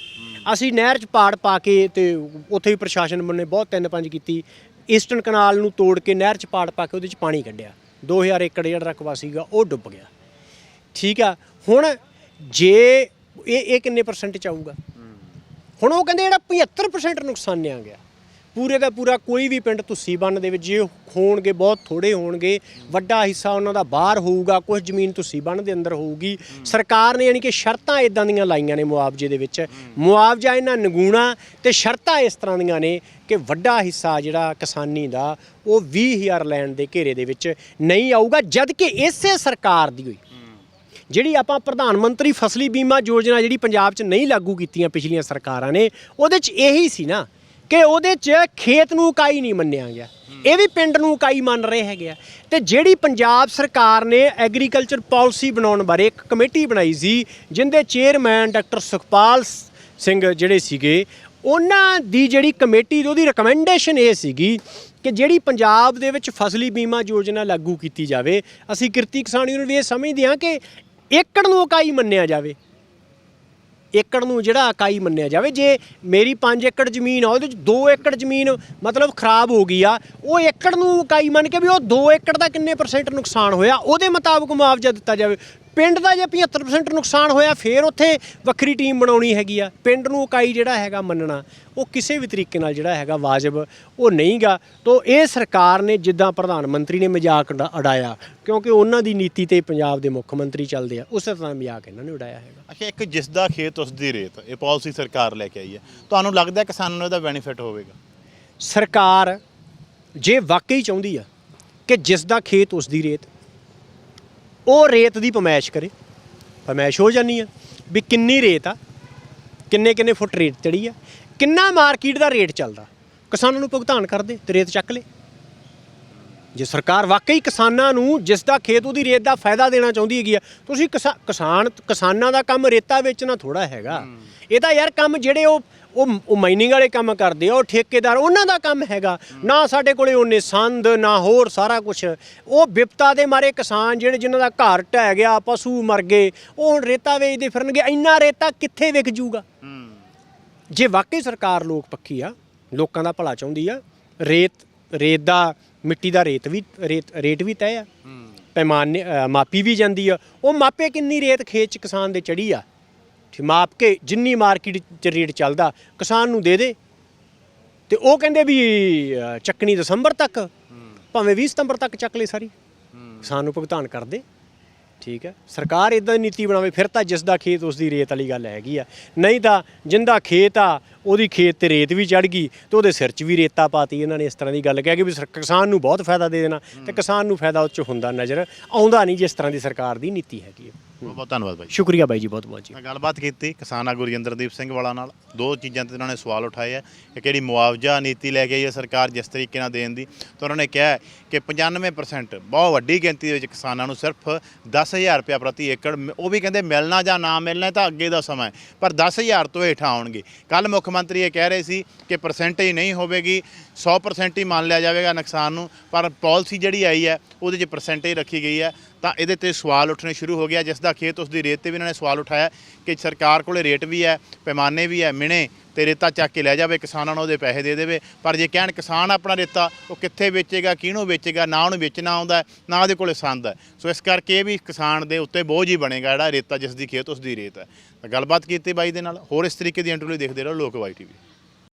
ਅਸੀਂ ਨਹਿਰ 'ਚ ਪਾੜ ਪਾ ਕੇ ਤੇ ਉੱਥੇ ਵੀ ਪ੍ਰਸ਼ਾਸਨ ਨੇ ਬਹੁਤ ਤਿੰਨ ਪੰਜ ਕੀਤੀ। ਈਸਟਰਨ ਕਨਾਲ ਨੂੰ ਤੋੜ ਕੇ ਨਹਿਰ 'ਚ ਪਾੜ ਪਾ ਕੇ ਉਹਦੇ 'ਚ ਪਾਣੀ ਕੱਢਿਆ। 2000 ਏਕੜ ਜਿਹੜਾ ਰਕਬਾ ਸੀਗਾ ਉਹ ਡੁੱਬ ਗਿਆ। ਠੀਕ ਆ? ਹੁਣ ਜੇ ਇਹ ਇਹ ਕਿੰਨੇ ਪਰਸੈਂਟ ਚ ਆਊਗਾ? ਹੁਣ ਉਹ ਕਹਿੰਦੇ ਜਿਹੜਾ 75% ਨੁਕਸਾਨਿਆ ਗਿਆ। ਪੂਰੇ ਦਾ ਪੂਰਾ ਕੋਈ ਵੀ ਪਿੰਡ ਤੁਸੀਂ ਬੰਨ ਦੇ ਵਿੱਚ ਜੇ ਹੋਣਗੇ, ਬਹੁਤ ਥੋੜੇ ਹੋਣਗੇ, ਵੱਡਾ ਹਿੱਸਾ ਉਹਨਾਂ ਦਾ ਬਾਹਰ ਹੋਊਗਾ ਕੁਝ ਜ਼ਮੀਨ ਤੁਸੀਂ ਬੰਨ ਦੇ ਅੰਦਰ ਹੋਊਗੀ। ਸਰਕਾਰ ਨੇ ਯਾਨੀ ਕਿ ਸ਼ਰਤਾਂ ਇਦਾਂ ਦੀਆਂ ਲਾਈਆਂ ਨੇ ਮੁਆਵਜ਼ੇ ਦੇ ਵਿੱਚ। ਮੁਆਵਜ਼ਾ ਇਹਨਾਂ ਨਗੂਣਾ ਤੇ ਸ਼ਰਤਾਂ ਇਸ ਤਰ੍ਹਾਂ ਦੀਆਂ ਨੇ ਕਿ ਵੱਡਾ ਹਿੱਸਾ ਜਿਹੜਾ ਕਿਸਾਨੀ ਦਾ, ਉਹ 20000 ਲੈਣ ਦੇ ਘੇਰੇ ਦੇ ਵਿੱਚ ਨਹੀਂ ਆਊਗਾ ਜਦ ਕਿ ਇਸੇ ਸਰਕਾਰ ਦੀ ਹੋਈ। ਜਿਹੜੀ ਆਪਾਂ ਪ੍ਰਧਾਨ ਮੰਤਰੀ ਫਸਲੀ ਬੀਮਾ ਯੋਜਨਾ ਜਿਹੜੀ ਪੰਜਾਬ 'ਚ ਨਹੀਂ ਲਾਗੂ ਕੀਤੀਆਂ ਪਿਛਲੀਆਂ ਸਰਕਾਰਾਂ ਨੇ, ਉਹਦੇ 'ਚ ਇਹੀ ਸੀ ਨਾ ਕਿ ਉਹਦੇ 'ਚ ਖੇਤ ਨੂੰ ਇਕਾਈ ਨਹੀਂ ਮੰਨਿਆ ਗਿਆ ਇਹ ਵੀ ਪਿੰਡ ਨੂੰ ਇਕਾਈ ਮੰਨ ਰਹੇ ਹੈਗੇ ਆ। ਤੇ ਜਿਹੜੀ ਪੰਜਾਬ ਸਰਕਾਰ ਨੇ ਐਗਰੀਕਲਚਰ ਪਾਲਿਸੀ ਬਣਾਉਣ ਬਾਰੇ ਇੱਕ ਕਮੇਟੀ ਬਣਾਈ ਸੀ, ਜਿੰਦੇ ਚੇਅਰਮੈਨ ਡਾਕਟਰ ਸੁਖਪਾਲ ਸਿੰਘ ਜਿਹੜੇ ਸੀਗੇ, ਉਹਨਾਂ ਦੀ ਜਿਹੜੀ ਕਮੇਟੀ ਦੀ ਉਹਦੀ ਰეკਮੈਂਡੇਸ਼ਨ ਇਹ ਸੀਗੀ ਕਿ ਜਿਹੜੀ ਪੰਜਾਬ ਦੇ ਵਿੱਚ ਫਸਲੀ ਬੀਮਾ ਯੋਜਨਾ ਲਾਗੂ ਕੀਤੀ ਜਾਵੇ, ਅਸੀਂ ਕਿਰਤੀ ਕਿਸਾਨ ਯੂਨੀਅਨ ਵੀ ਇਹ ਸਮਝਦੇ ਹਾਂ ਕਿ ਏਕੜ ਨੂੰ ਇਕਾਈ ਮੰਨਿਆ ਜਾਵੇ। ਏਕੜ ਨੂੰ ਜਿਹੜਾ ਇਕਾਈ ਮੰਨਿਆ ਜਾਵੇ, ਜੇ ਮੇਰੀ 5 ਏਕੜ ਜ਼ਮੀਨ ਆ, ਉਹਦੇ ਵਿੱਚ 2 ਏਕੜ ਜ਼ਮੀਨ ਮਤਲਬ ਖਰਾਬ ਹੋ ਗਈ ਆ, ਉਹ ਏਕੜ ਨੂੰ ਇਕਾਈ ਮੰਨ ਕੇ ਵੀ ਉਹ 2 ਏਕੜ ਦਾ ਕਿੰਨੇ ਪਰਸੈਂਟ ਨੁਕਸਾਨ ਹੋਇਆ, ਉਹਦੇ ਮੁਤਾਬਕ ਮੁਆਵਜ਼ਾ ਦਿੱਤਾ ਜਾਵੇ। ਪਿੰਡ ਦਾ ਜੇ 75% ਨੁਕਸਾਨ ਹੋਇਆ ਫੇਰ ਉੱਥੇ ਵੱਖਰੀ ਟੀਮ ਬਣਾਉਣੀ ਹੈਗੀ ਆ। ਪਿੰਡ ਨੂੰ ਇਕਾਈ ਜਿਹੜਾ ਹੈਗਾ ਮੰਨਣਾ ਉਹ ਕਿਸੇ ਵੀ ਤਰੀਕੇ ਨਾਲ ਜਿਹੜਾ ਹੈਗਾ ਵਾਜਬ ਉਹ ਨਹੀਂਗਾ। ਤੋਂ ਇਹ ਸਰਕਾਰ ਨੇ ਜਿੱਦਾਂ ਪ੍ਰਧਾਨ ਮੰਤਰੀ ਨੇ ਮਜ਼ਾਕ ਉਡਾ- ਉਡਾਇਆ ਕਿਉਂਕਿ ਉਹਨਾਂ ਦੀ ਨੀਤੀ ਤੇ ਪੰਜਾਬ ਦੇ ਮੁੱਖ ਮੰਤਰੀ ਚੱਲਦੇ ਆ ਉਸੇ ਤਰ੍ਹਾਂ ਮਜ਼ਾਕ ਇਹਨਾਂ ਨੇ ਉਡਾਇਆ ਹੈਗਾ। ਅੱਛਾ ਇੱਕ ਜਿਸ ਦਾ ਖੇਤ ਉਸ ਦੀ ਰੇਤ ਇਹ ਪਾਲਿਸੀ ਸਰਕਾਰ ਲੈ ਕੇ ਆਈ ਹੈ। ਤੁਹਾਨੂੰ ਲੱਗਦਾ ਕਿਸਾਨਾਂ ਨੂੰ ਇਹਦਾ ਬੈਨੀਫਿਟ ਹੋਵੇਗਾ? ਸਰਕਾਰ ਜੇ ਵਾਕਈ ਚਾਹੁੰਦੀ ਆ ਕਿ ਜਿਸ ਦਾ ਖੇਤ ਉਸ ਦੀ ਰੇਤ ਉਹ ਰੇਤ ਦੀ ਪਮੈਸ਼ ਕਰੇ। ਪਮੈਸ਼ ਹੋ ਜਾਨੀ ਆ। ਵੀ ਕਿੰਨੀ ਰੇਤ ਆ ਕਿੰਨੇ ਕਿੰਨੇ ਫੁੱਟ ਰੇਤ ਚੜੀ ਆ ਕਿੰਨਾ ਮਾਰਕੀਟ ਦਾ ਰੇਟ ਚੱਲਦਾ। ਕਿਸਾਨਾਂ ਨੂੰ ਭੁਗਤਾਨ ਕਰਦੇ ਤੇ ਰੇਤ ਚੱਕ ਲੇ। ਜੇ ਸਰਕਾਰ ਵਾਕਈ ਕਿਸਾਨਾਂ ਨੂੰ ਜਿਸ ਦਾ ਖੇਤ ਉਹਦੀ ਰੇਤ ਦਾ ਫਾਇਦਾ ਦੇਣਾ ਚਾਹੁੰਦੀ ਹੈਗੀ ਆ ਤੁਸੀਂ ਕਿਸਾ- ਕਿਸਾਨ ਕਿਸਾਨਾਂ ਦਾ ਕੰਮ ਰੇਤਾ ਵੇਚਣਾ ਥੋੜਾ ਹੈਗਾ। ਇਹ ਤਾਂ ਯਾਰ ਕੰਮ ਜਿਹੜੇ ਉਹ ਉਹ ਉਹ ਮਾਈਨਿੰਗ ਵਾਲੇ ਕੰਮ ਕਰਦੇ ਆ ਉਹ ਠੇਕੇਦਾਰ ਉਹਨਾਂ ਦਾ ਕੰਮ ਹੈਗਾ। ਨਾ ਸਾਡੇ ਕੋਲੇ ਉਹਨੇ ਸੰਦ ਨਾ ਹੋਰ ਸਾਰਾ ਕੁਝ ਉਹ ਵਿਪਤਾ ਦੇ ਮਾਰੇ ਕਿਸਾਨ ਜਿਹੜੇ ਜਿਨ੍ਹਾਂ ਦਾ ਘਰ ਢਹਿ ਗਿਆ ਪਸ਼ੂ ਮਰ ਗਏ ਉਹ ਹੁਣ ਰੇਤਾ ਵੇਚਦੇ ਫਿਰਨਗੇ। ਇੰਨਾ ਰੇਤਾ ਕਿੱਥੇ ਵਿਕ ਜੂਗਾ? ਜੇ ਵਾਕਈ ਸਰਕਾਰ ਲੋਕ ਪੱਖੀ ਆ ਲੋਕਾਂ ਦਾ ਭਲਾ ਚਾਹੁੰਦੀ ਆ ਰੇਤ ਰੇਤ ਦਾ ਮਿੱਟੀ ਦਾ ਰੇਤ ਵੀ ਰੇਤ ਰੇਟ ਵੀ ਤੈਅ ਆ। ਪੈਮਾਨੇ ਮਾਪੀ ਵੀ ਜਾਂਦੀ ਆ। ਉਹ ਮਾਪੇ ਕਿੰਨੀ ਰੇਤ ਖੇਤ ਚ ਕਿਸਾਨ ਦੇ ਚੜੀ ਆ? ਮਾਪ ਕੇ ਜਿੰਨੀ ਮਾਰਕੀਟ ਚ ਰੇਟ ਚੱਲਦਾ, ਕਿਸਾਨ ਨੂੰ ਦੇ ਦੇ। ਤੇ ਉਹ ਕਹਿੰਦੇ ਵੀ ਚੱਕਣੀ ਦਸੰਬਰ ਤੱਕ, ਭਾਵੇਂ 20 ਸਤੰਬਰ ਤੱਕ ਚੱਕ ਲੈ ਸਾਰੀ। ਕਿਸਾਨ ਨੂੰ ਭੁਗਤਾਨ ਕਰ ਦੇ। ਠੀਕ ਹੈ। ਸਰਕਾਰ ਇਦਾਂ ਦੀ ਨੀਤੀ ਬਣਾਵੇ, ਫਿਰ ਤਾਂ ਜਿਸ ਦਾ ਖੇਤ ਉਸ ਦੀ ਰੇਤ ਵਾਲੀ ਗੱਲ ਹੈਗੀ ਆ। ਨਹੀਂ ਤਾਂ ਜਿੰਦਾ ਖੇਤ ਆ, ਉਹਦੀ ਖੇਤ ਤੇ ਰੇਤ ਵੀ ਚੜ ਗਈ ਤੇ ਉਹਦੇ ਸਿਰ 'ਚ ਵੀ ਰੇਤਾ ਪਾਤੀ ਇਹਨਾਂ ਨੇ ਇਸ ਤਰ੍ਹਾਂ ਦੀ ਗੱਲ ਕਹਿ ਕੇ ਵੀ ਸਰ- ਕਿਸਾਨ ਨੂੰ ਬਹੁਤ ਫਾਇਦਾ ਦੇ ਦੇਣਾ ਤੇ ਕਿਸਾਨ ਨੂੰ ਫਾਇਦਾ ਉਹ 'ਚ ਹੁੰਦਾ ਨਜ਼ਰ ਆਉਂਦਾ ਨਹੀਂ ਜਿਸ ਤਰ੍ਹਾਂ ਦੀ ਸਰਕਾਰ ਦੀ ਨੀਤੀ ਹੈਗੀ ਹੈ ਬਹੁਤ ਬਹੁਤ ਧੰਨਵਾਦ ਬਾਈ। ਸ਼ੁਕਰੀਆ ਬਾਈ ਜੀ ਬਹੁਤ ਬਹੁਤ ਜੀ। ਮੈਂ ਗੱਲਬਾਤ ਕੀਤੀ ਕਿਸਾਨ ਆਗੂ ਰਜਿੰਦਰਦੀਪ ਸਿੰਘ ਵਾਲਾ ਨਾਲ। ਦੋ ਚੀਜ਼ਾਂ ਤੇ ਉਹਨਾਂ ਨੇ ਸਵਾਲ ਉਠਾਏ ਆ। ਕਿ ਕਿਹੜੀ ਮੁਆਵਜ਼ਾ ਨੀਤੀ ਲੈ ਕੇ ਆਈ ਹੈ ਸਰਕਾਰ ਜਿਸ ਤਰੀਕੇ ਨਾਲ ਦੇਣ ਦੀ। ਤਾਂ ਉਹਨਾਂ ਨੇ ਕਿਹਾ ਕਿ 95% ਬਹੁਤ ਵੱਡੀ ਗਿਣਤੀ ਦੇ ਵਿੱਚ ਕਿਸਾਨਾਂ ਨੂੰ ਸਿਰਫ 10000 ਰੁਪਏ ਪ੍ਰਤੀ ਏਕੜ ਮ- ਉਹ ਵੀ ਕਹਿੰਦੇ ਮਿਲਣਾ ਜਾਂ ਨਾ ਮਿਲਣਾ ਤਾਂ ਅੱਗੇ ਦਾ ਸਮਾਂ ਹੈ, ਪਰ 10000 ਤੋਂ ਹੇਠਾਂ ਆਉਣਗੇ। ਕੱਲ ਮੁੱਖ ਮੰਤਰੀ ਇਹ ਕਹਿ ਰਹੇ ਸੀ ਕਿ ਪਰਸੈਂਟੇਜ ਨਹੀਂ ਹੋਵੇਗੀ 100% ਹੀ ਮੰਨ ਲਿਆ ਜਾਵੇਗਾ ਨੁਕਸਾਨ ਨੂੰ, ਪਰ ਪਾਲਿਸੀ ਜਿਹੜੀ ਆਈ ਹੈ, ਉਹਦੇ 'ਚ ਪਰਸੈਂਟੇਜ ਰੱਖੀ ਗਈ ਹੈ। ਤਾਂ ਇਹਦੇ ਤੇ ਸਵਾਲ ਉੱਠਣੇ ਸ਼ੁਰੂ ਹੋ ਗਿਆ, ਜਿਸ ਦਾ ਖੇਤ ਉਸ ਦੀ ਰੇਤ ਤੇ ਵੀ ਇਹਨਾਂ ਨੇ ਸਵਾਲ ਉਠਾਇਆ ਕਿ ਸਰਕਾਰ ਕੋਲੇ ਰੇਟ ਵੀ ਹੈ, ਪੈਮਾਨੇ ਵੀ ਹੈ ਮਿਣੇ ਤੇ ਰੇਤਾ ਚੱਕ ਕੇ ਲੈ ਜਾਵੇ, ਕਿਸਾਨਾਂ ਨੂੰ ਉਹਦੇ ਪੈਸੇ ਦੇ ਦੇਵੇ। ਪਰ ਜੇ ਕਹਿਣ ਕਿਸਾਨ ਆਪਣਾ ਰੇਤਾ, ਉਹ ਕਿੱਥੇ ਵੇਚੇਗਾ, ਕਿਹਨੂੰ ਵੇਚੇਗਾ, ਨਾ ਉਹਨੂੰ ਵੇਚਣਾ ਆਉਂਦਾ, ਨਾ ਉਹਦੇ ਕੋਲੇ ਸੰਦ ਹੈ। ਸੋ ਇਸ ਕਰਕੇ ਇਹ ਵੀ ਕਿਸਾਨ ਦੇ ਉੱਤੇ ਬੋਝ ਹੀ ਬਣੇਗਾ ਜਿਹੜਾ ਰੇਤਾ ਜਿਸ ਦੀ ਖੇਤ ਉਸ ਦੀ ਰੇਤ ਹੈ। ਗੱਲਬਾਤ ਕੀਤੀ ਬਾਈ ਦੇ ਨਾਲ, ਹੋਰ ਇਸ ਤਰੀਕੇ ਦੀ ਇੰਟਰਵਿਊ ਦੇਖਦੇ ਰਹੋ, ਲੋਕ ਵਾਈ ਟੀਵੀ।